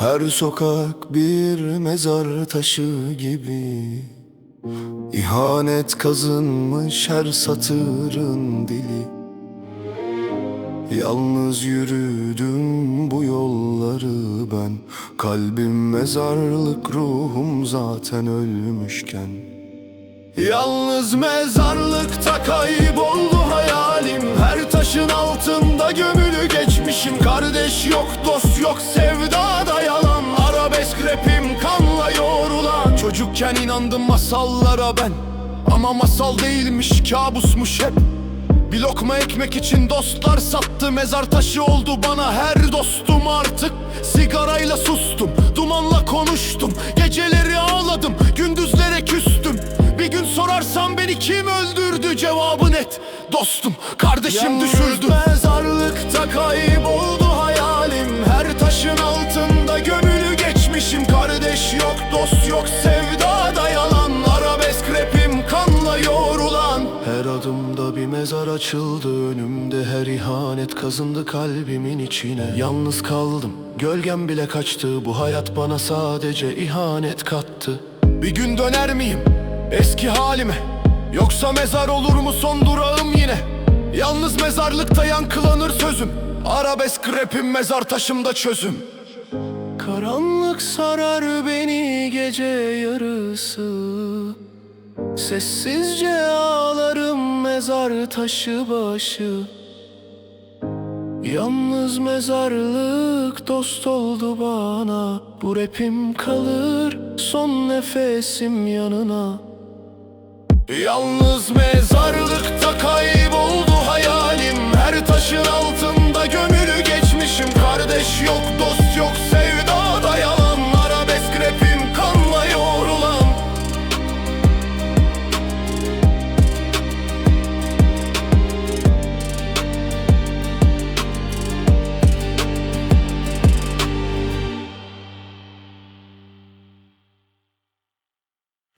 Her sokak bir mezar taşı gibi. İhanet kazınmış her satırın dili. Yalnız yürüdüm bu yolları ben. Kalbim mezarlık ruhum zaten ölmüşken. Yalnız mezarlıkta kayboldu hayalim. Her taşın Çocukken inandım masallara ben. Ama masal değilmiş kabusmuş hep. Bir lokma ekmek için dostlar sattı. Mezar taşı oldu bana her dostum artık. Sigarayla sustum, dumanla konuştum. Geceleri ağladım, gündüzlere küstüm. Bir gün sorarsan beni kim öldürdü Cevabı net, dostum, kardeşim düşürdü. mezarlıkta kayboldu hayalim. Her taşın altında gömülü geçmişim. Kardeş yok, dost yok, sevda bir mezar açıldı önümde Her ihanet kazındı kalbimin içine. Yalnız kaldım, gölgem bile kaçtı Bu hayat bana sadece ihanet kattı. Bir gün döner miyim eski halime? Yoksa mezar olur mu son durağım yine? Yalnız mezarlıkta yankılanır sözüm Arabesk rapim mezar taşımda çözüm. Karanlık sarar beni gece yarısı Sessizce ağlarım mezar taşı başı. Yalnız mezarlık dost oldu bana. Bu rapim kalır son nefesim yanına. Yalnız mezarlıkta kayboldu